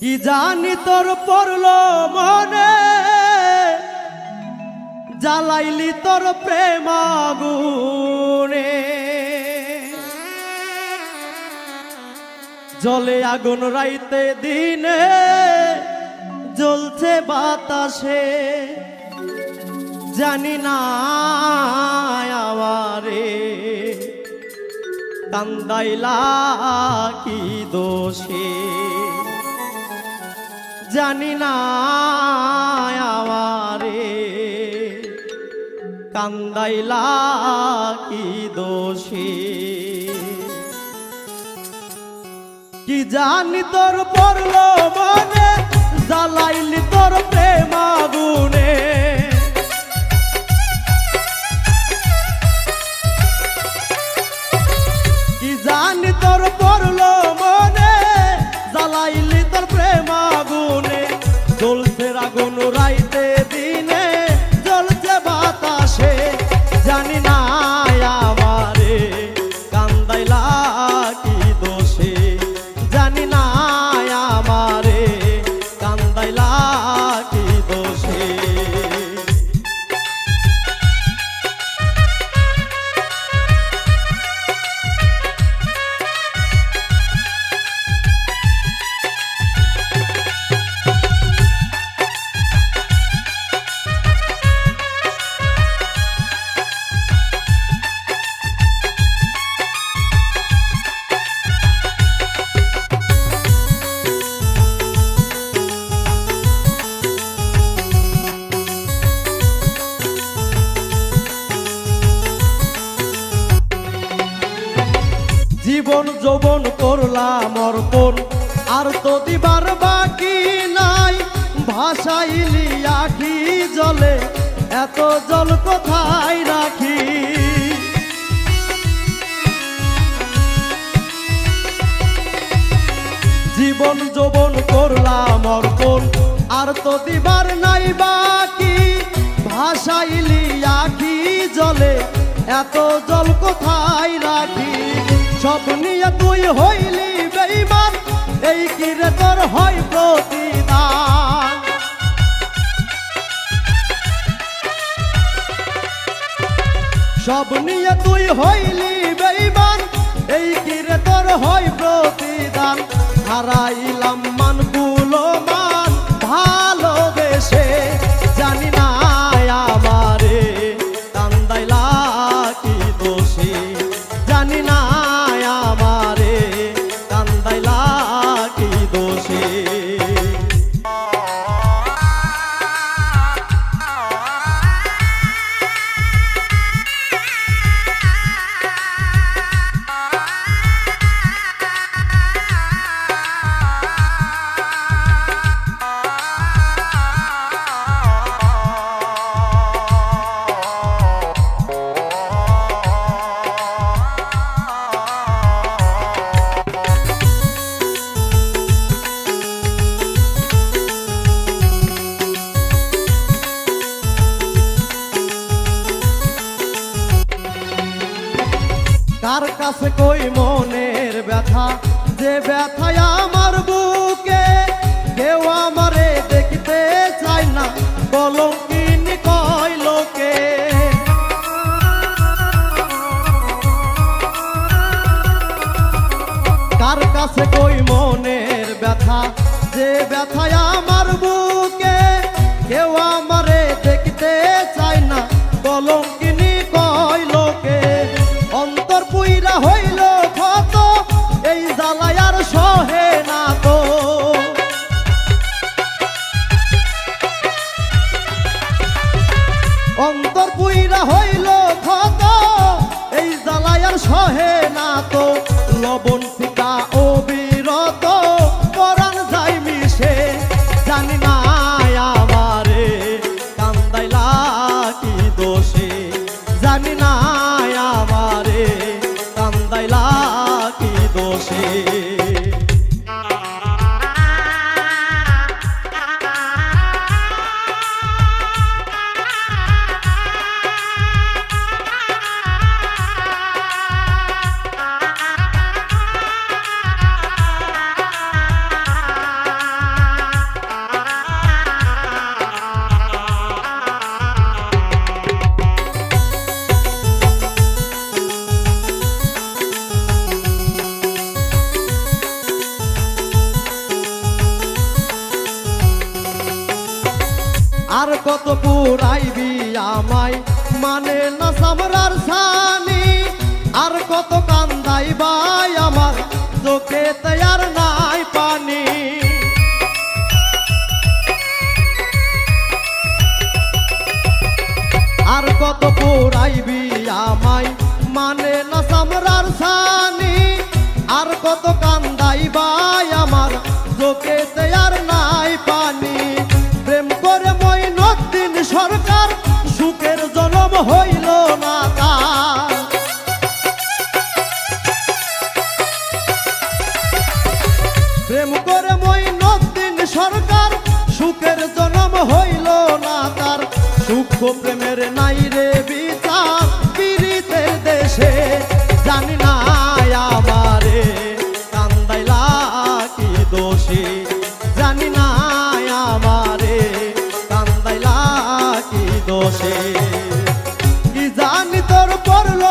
কি জানি তোর পড়ল মনে? জ্বালাইলি তোর প্রেম আগুনে জলে আগুন রাইতে দিনে জ্বলছে বাতাসে। জানি না আওয়ারে কান্দাইলা কি দোষে। জানি না আওয়ারে কান্দাইলা কি দোষে? কি জানি তোর পড়ল মানে জ্বালাইলি তোর প্রেম যৌবন করলাম অর্পণ। আর তো দিবার বাকি নাই, ভাসাইলি আখি জলে। এত জল কোথায় রাখি? জীবন যৌবন করলাম অর্পণ। আর তো দিবার নাই বাকি, ভাসাইলি আখি জলে। এত জল কোথায় রাখি? সব নিয়ে তুই হইলি বেইমান এই কিরে তোর হয় প্রতিদান? সব নিয়ে তুই হইলি বেইমান এই কিরে তোর হয় প্রতিদান? কার কাছে কই মনের ব্যথা? যে ব্যথায় আমার বুকে কেউ আমারে দেখতে চায় না কলঙ্কিনি কয় লোকে? কার কাছে কই মনের ব্যথা? যে ব্যথায় আমার বুকে কেউ আমারে দেখতে চায় না কলঙ্কিনি পুইরা হইল ক্ষত এই জ্বালায় সহে না তো লবণ আর কত পুরাইবি আমায়? মানে না সামরার সানি আর কত কান্দাই বাই আমার? চোখে তৈয়ার সুখের জনম হইল না তার। দুঃখ প্রেমের নাই রে বিচার, পীড়িতের দেশে জানি না আমারে। কান্দাইলা কি দোষে, জানি না আমারে। কান্দাইলা কি দোষে। কি জানি তোর পড়ল